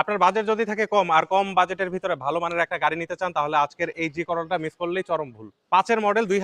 আপনার বাজেট যদি থাকে কম আর কম বাজেটের ভিতরে ভালো মানের একটা গাড়ি নিতে চান, তাহলে আজকের এই জি করোলাটা মিস করলেই চরম ভুল। পাঁচের মডেল দুই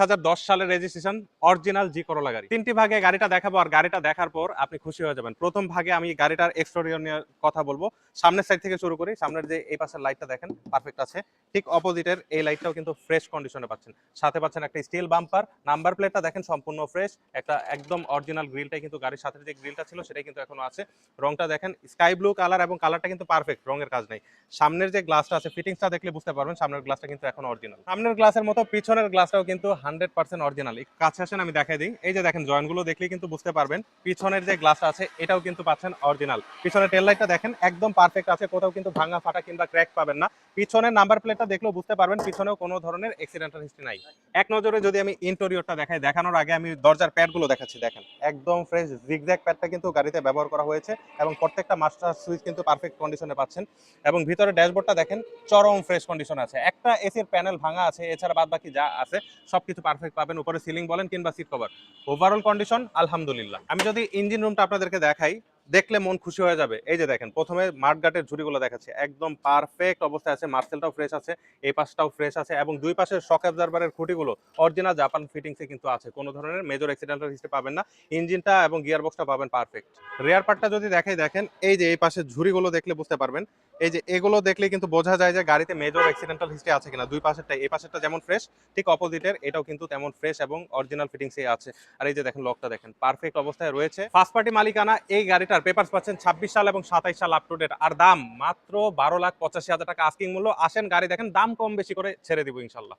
সালের রেজিস্ট্রেশন অরিজিনাল জি করোলা গাড়ি। তিনটি ভাগে গাড়িটা দেখাবো আর গাড়িটা দেখার পর আপনি খুশি হয়ে যাবেন। প্রথম ভাগে আমি গাড়িটার এক্সটোরিয়র নিয়ে কথা বলব। সামনের সাইড থেকে শুরু করি, সামনের যে এই পাশের লাইটটা দেখেন পারফেক্ট আছে। ঠিক অপোজিটের এই লাইটটাও কিন্তু ফ্রেশ কন্ডিশনে পাচ্ছেন। সাথে পাচ্ছেন একটা স্টিল বাম্পার নাম্বার প্লেটটা দেখেন সম্পূর্ণ ফ্রেশ একটা একদম অরিজিনাল গ্রিলটাই কিন্তু গাড়ির সাথে যে গ্রিলটা ছিল সেটাই কিন্তু এখনও আছে। রংটা দেখেন স্কাই ব্লু কালার এবং কালারটা কিন্তু পারফেক্ট রঙের কাজ নেই। সামনের যে গ্লাসটা আছে ফিটিংসটা দেখলে বুঝতে পারবেন, সামনের গ্লাসটা কিন্তু এখন অরিজিনাল সামনের গ্লাসের মতো পিছনের গ্লাসটাও কিন্তু হান্ড্রেড পার্সেন্ট অরিজিনাল কাছে আসেন, আমি দেখাই দিই। এই যে দেখেন জয়েন্টগুলো দেখলেই কিন্তু বুঝতে পারবেন, পিছনের যে গ্লাসটা আছে, এটাও কিন্তু পাচ্ছেন অরিজিনাল পিছনের টেল লাইটটা দেখেন, একদম পারফেক্ট আছে, কোথাও কিন্তু ভাঙা, ফাটা কিংবা ক্র্যাক পাবেন না। পিছনের নাম্বার প্লেটটা দেখলেও বুঝতে পারবেন, পিছনেও কোনো ধরনের অ্যাক্সিডেন্টাল হিস্ট্রি নাই। এক নজরে যদি আমি ইন্টেরিয়রটা দেখাই, দেখানোর আগে আমি দরজার প্যাডগুলো দেখাচ্ছি, দেখেন। একদম ফ্রেশ জিগজ্যাগ প্যাডটা কিন্তু গাড়িতে ব্যবহার করা হয়েছে এবং প্রত্যেকটা মাস্টার সুইচ কিন্তু পারফেক্ট কন্ডিশনে পাচ্ছেন। এবং ভিতরে ড্যাশবোর্ডটা দেখেন, চরম ফ্রেশ কন্ডিশন আছে। একটা এসির প্যানেল ভাঙা আছে, এছাড়া বাদ বাকি যা আছে সব কিছু পারফেক্ট পাবেন। উপরে সিলিং বলেন কিংবা সিট কভার ওভারঅল কন্ডিশন আলহামদুলিল্লাহ। আমি যদি ইঞ্জিন রুমটা আপনাদেরকে দেখাই দেখলে মন খুশি হয়ে যাবে। এই যে দেখেন, প্রথমে মাঠগাটের ঝুড়িগুলো দেখাচ্ছে। একদম পারফেক্ট অবস্থায় আছে, মার্সেলটাও ফ্রেশ আছে, এই পাশটাও ফ্রেশ আছে এবং দুই পাশের শক অ্যাবজারবারের খুঁটিগুলো অরিজিনাল জাপান ফিটিংসে কিন্তু আছে। কোনো ধরনের মেজর অ্যাক্সিডেন্টাল হিস্ট্রি পাবেন না। ইঞ্জিনটা এবং গিয়ার বক্সটা পাবেন পারফেক্ট রেয়ার পার্টটা যদি দেখাই, দেখেন, এই যে এই পাশের ঝুড়িগুলো দেখলে বুঝতে পারবেন। এই যে এগুলো দেখলে কিন্তু বোঝা যায় যে গাড়িতে মেজর অ্যাক্সিডেন্টাল হিস্ট্রি আছে কিনা। দুই পাশেরটা, এই পাশেরটা যেমন ফ্রেশ ঠিক অপোজিটের এটাও কিন্তু তেমন ফ্রেশ এবং অরিজিনাল ফিটিংসে আছে। আর এই যে দেখেন লকটা দেখেন পারফেক্ট অবস্থায় রয়েছে। ফার্স্ট পার্টি মালিকানা, এই গাড়িটার পেপার পাচ্ছেন ছাব্বিশ সাল এবং সাতাইশ সাল আপ টু ডেট আর দাম মাত্র বারো লাখ পঁচাশি হাজার টাকা। আস্কিং মূল্য, আসেন গাড়ি দেখেন, দাম কম বেশি করে ছেড়ে দিব ইনশাল্লাহ।